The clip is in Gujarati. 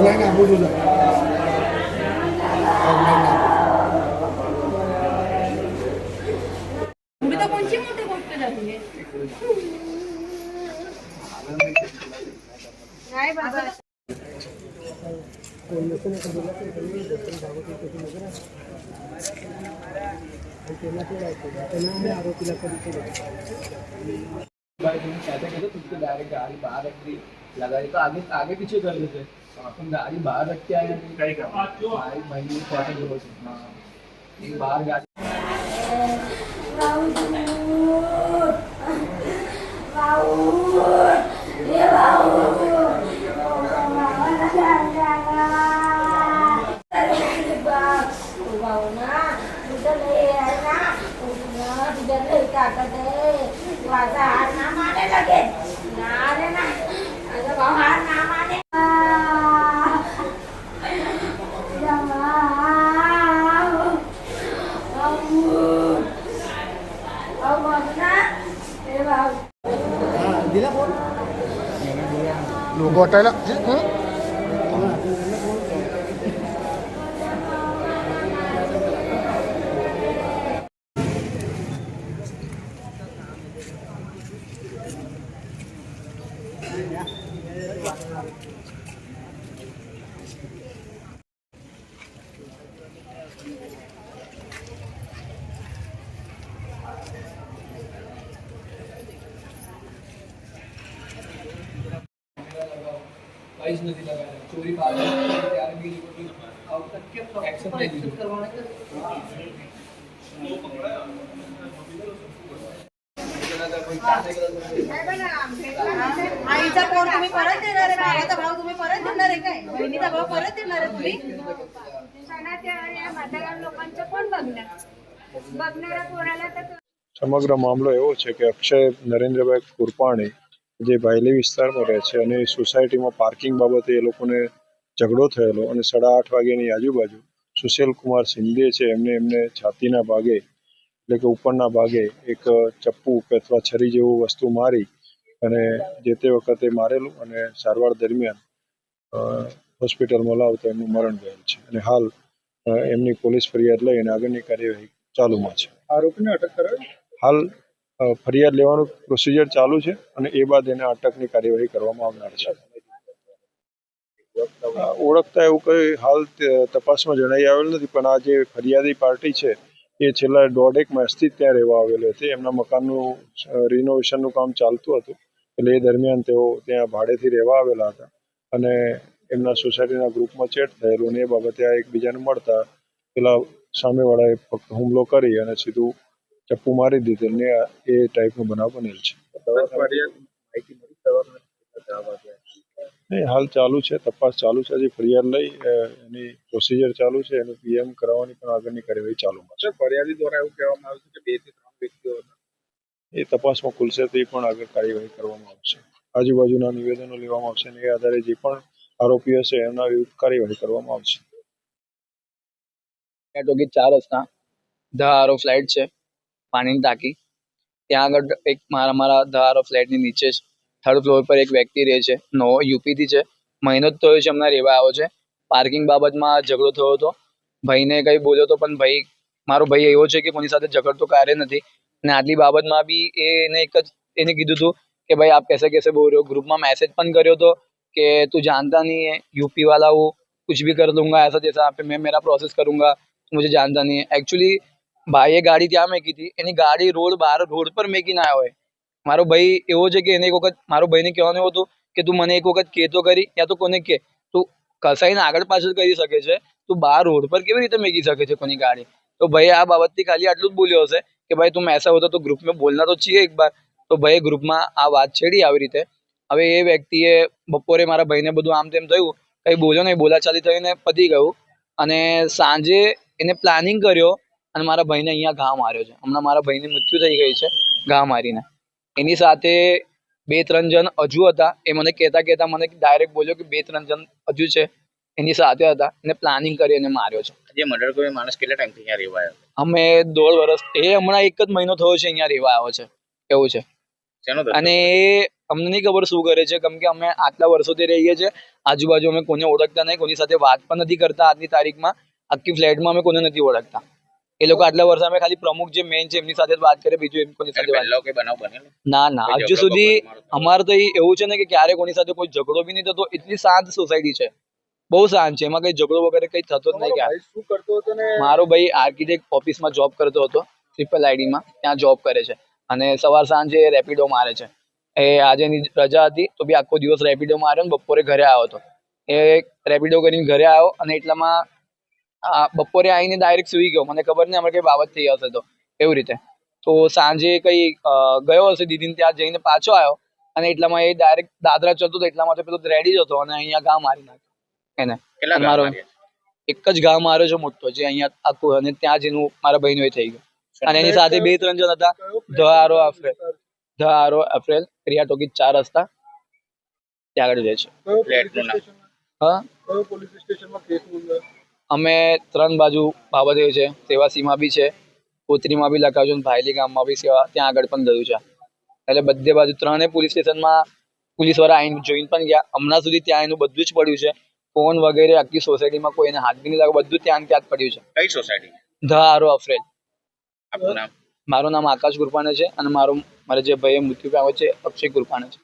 ઓફલાઈન આપું છું ઓફલાઈન आरोपीला कधी केलं तुमची डायरेक्ट गाडी बाहेर लगाई तो आगे आगे पीछे कर लेते तुम गाड़ी बाहर रख के आए कहीं का भाई भाई ये क्वार्टर जो हाँ ये बाहर गाड़ी গোটাইলা વાઇસ નથી લગાવ્યા ચોરી પાછળ ત્યારે બી એ બધું આવું એક્શન નહીં લીધું કોઈ ચાલે आईचा फोन तुम्ही परत देणार आहे भावाचा भाव तुम्ही परत देणार आहे काय बहिणीचा भाव परत देणार आहे तुम्ही सणाच्या या म्हाताऱ्या लोकांचं कोण बघणार बघणाऱ्या पोराला तर સમગ્ર મામલો એવો છે કે અક્ષય નરેન્દ્રભાઈ કુરપાણી જે બાયલી વિસ્તારમાં રહે છે અને સોસાયટીમાં પાર્કિંગ બાબતે એ લોકોને ઝઘડો થયેલો અને સાડા આઠ વાગ્યાની આજુબાજુ સુશીલ કુમાર સિંધે છે એમને એમને છાતીના ભાગે એટલે કે ઉપરના ભાગે એક ચપ્પુ કે અથવા છરી જેવું વસ્તુ મારી અને જે તે વખતે મારેલું અને સારવાર દરમિયાન હોસ્પિટલમાં લાવતા એમનું મરણ ગયેલ છે અને હાલ એમની પોલીસ ફરિયાદ લઈ અને આગળની કાર્યવાહી ચાલુમાં છે. આરોપીને અટક કરાવી? હાલ ફરિયાદ લેવાનું પ્રોસિજર ચાલુ છે અને એ બાદ એને અટકની કાર્યવાહી કરવામાં આવનાર છે. ઓળખતા એવું કઈ હાલ તપાસમાં જણાઈ આવેલ નથી, પણ આ જે ફરિયાદી પાર્ટી છે, એ છેલ્લા દોઢેક માસથી ત્યાં રહેવા આવેલી હતી એમના મકાનનું રિનોવેશનનું કામ ચાલતું હતું, એટલે એ દરમિયાન તેઓ ત્યાં ભાડેથી રહેવા આવેલા હતા. અને એમના સોસાયટીના ગ્રુપમાં ચેટ થયેલું અને એ બાબતે આ એકબીજાને મળતા પેલા સામેવાળાએ હુમલો કરી અને સીધું ચપ્પુ મારી દીધું ને એ ટાઈપનો બનાવ બનેલ છે. નહીં હાલ ચાલુ છે તપાસ ચાલુ છે હજી ફરિયાદ લઈ એની પ્રોસિજર ચાલુ છે એનું પીએમ કરાવવાની પણ આગળની કાર્યવાહી ચાલુમાં છે. ફરિયાદી દ્વારા એવું કહેવામાં આવ્યું છે કે બેથી ત્રણ વ્યક્તિઓ એ તપાસમાં ખુલશે તો એ પણ આગળ કાર્યવાહી કરવામાં આવશે. આજુબાજુના નિવેદનો લેવામાં આવશે અને એ આધારે જે પણ આરોપી હશે એમના વિરુદ્ધ કાર્યવાહી કરવામાં આવશે. ચાર રસ્તા ધ આરો ફ્લાઇટ છે. પાણીની ટાંકી ત્યાં આગળ એક મારા મારા ધ આરો ફ્લેટની નીચે જ થર્ડ ફ્લોર પર એક વ્યક્તિ રહે છે નવો યુપીથી છે મહિનો જ થયો છે હમણાં રહેવા આવ્યો છે પાર્કિંગ બાબતમાં ઝઘડો થયો હતો ભાઈને કંઈ બોલ્યો તો પણ ભાઈ મારો ભાઈ એવો છે કે કોની સાથે ઝઘડતો કાર્ય નથી અને આટલી બાબતમાં બી એને એક જ એને કીધું હતું કે ભાઈ આપ कैसे कैसे बोल रहे हो ग्रुप में मैसेज પણ કર્યો હતો કે તું जानता नहीं है यूपी वाला वो कुछ भी कर दूंगा ऐसा जैसा आप मैं मेरा प्रोसेस करूंगा मुझे जानता नहीं है एक्चुअली ભાઈ એ ગાડી ત્યાં મેકી હતી. એની ગાડી રોડ બહાર રોડ પર મેકીને ના હોય. મારો ભાઈ એવો છે કે એને એક વખત, મારો ભાઈને કહેવાનું હતું કે, તું મને એક વખત કેતો કરી યા તો કોને કે. તું કસાઈને આગળ પાછળ કરી શકે છે. તું બહાર રોડ પર કેવી રીતે મેકી શકે છે કોની ગાડી? તો ભાઈ આ બાબતથી ખાલી આટલું જ બોલ્યો હશે કે, ભાઈ, તું મેસા હોતો તો ગ્રુપ મેં બોલના તો છીએ એક બાર તો ભાઈએ ગ્રુપમાં આ વાત છેડી આવી રીતે. હવે એ વ્યક્તિએ બપોરે મારા ભાઈને બધું આમ તેમ થયું. કંઈ બોલ્યો નહીં, બોલાચાલી થઈને પતી ગયું. અને સાંજે એને પ્લાનિંગ કર્યો અને મારા ભાઈને અહીંયા ઘા માર્યો છે. હમણાં મારા ભાઈને મૃત્યુ થઈ ગઈ છે ઘા મારીને. એની સાથે બે ત્રણ જણ હજુ હતા. એ મને કહેતા કહેતા મને ડાયરેક્ટ બોલ્યો કે બે ત્રણ જણ હજુ છે. એની સાથે હતા. એને પ્લાનિંગ કરી અને માર્યો છે. જે મર્ડર કોઈ માણસ કેટલા ટાઈમથી અહીંયા રહેવા અમે દોઢ વર્ષ એ હમણાં એક જ મહિનો થયો છે અહીંયા રહેવા આવ્યો છે. એવું છે. અને એ અમને નહીં ખબર શું કરે છે. કેમ કે અમે આટલા વર્ષોથી રહીએ છીએ. આજુબાજુ અમે કોને ઓળખતા નહીં. કોની સાથે વાત પણ નથી કરતા આજની તારીખમાં. આખી ફ્લેટમાં અમે કોને નથી ઓળખતા. એ લોકો આટલા વર્ષ અમે ખાલી પ્રમુખ જે મેન છે એમની સાથે વાત કરે બીજું એમ કોની સાથે વાત ના ના. હજુ સુધી અમારે તો એવું છે ને કે ક્યારે કોની સાથે કોઈ ઝઘડો બી નહીં થતો. એટલી શાંત સોસાયટી છે. બહુ શાંત છે. એમાં કઈ ઝઘડો વગેરે કઈ થતો જ નહીં ક્યારે શું કરતો હતો ને? મારો ભાઈ આર્કિટેક્ટ ઓફિસમાં જોબ કરતો હતો ટ્રિપલ આઈડીમાં ત્યાં જોબ કરે છે. અને સવાર સાંજે રેપિડો મારે છે. એ આજે એની રજા હતી તો બી આખો દિવસ રેપિડો માર્યો ને બપોરે ઘરે આવ્યો હતો. એ રેપિડો કરીને ઘરે આવ્યો અને એટલામાં બપોરે આવીને ડાયરેક્ટ સુઈ ગયો. મને ખબર નહીં અમારે કઈ બાબત થઈ હશે તો. એવી રીતે. તો સાંજે કઈ ગયો હશે દીદીને ત્યાં જઈને પાછો આવ્યો અને એટલામાં એ ડાયરેક્ટ દાદરા ચડતો હતો એટલા માટે પેલો રેડી જ હતો અને અહીંયા ઘા મારી નાખ્યો. એને. મારો એક જ ઘા માર્યો છે મોટો જે અહીંયા આખું અને ત્યાં જેનું મારા ભાઈનું એ થઈ ગયું. અને એની સાથે બે ત્રણ જણ હતા. ધ આરો અફ્રેલ ધ આરો અફ્રેલ ક્રિયા ટોકી ચાર રસ્તા. ત્યાં આગળ જાય છે. હા? કયો પોલીસ સ્ટેશનમાં કેસ નોંધાયો? અમે ત્રણ બાજુ બાબત છે. સેવાસીમાં બી છે. કોતરીમાં બી લખાવ્યું છે ભાયલી ગામમાં બી સેવા ત્યાં આગળ પણ ગયું છે. એટલે બધે બાજુ ત્રણે પોલીસ સ્ટેશનમાં પોલીસવાળા આવીને જોઈને પણ ગયા. હમણાં સુધી ત્યાં એનું બધું જ પડ્યું છે. ફોન વગેરે આખી સોસાયટીમાં કોઈ એને હાથ બી નહીં લાગે બધું ત્યાં ત્યાં જ પડ્યું છે. કઈ સોસાયટી? ધ આરો અફરેલ. આપનું નામ? મારું નામ આકાશ ગુરપાણે છે અને મારું મારા જે ભાઈએ મૃત્યુ પામ્યો છે અક્ષય ગુરપાણે છે.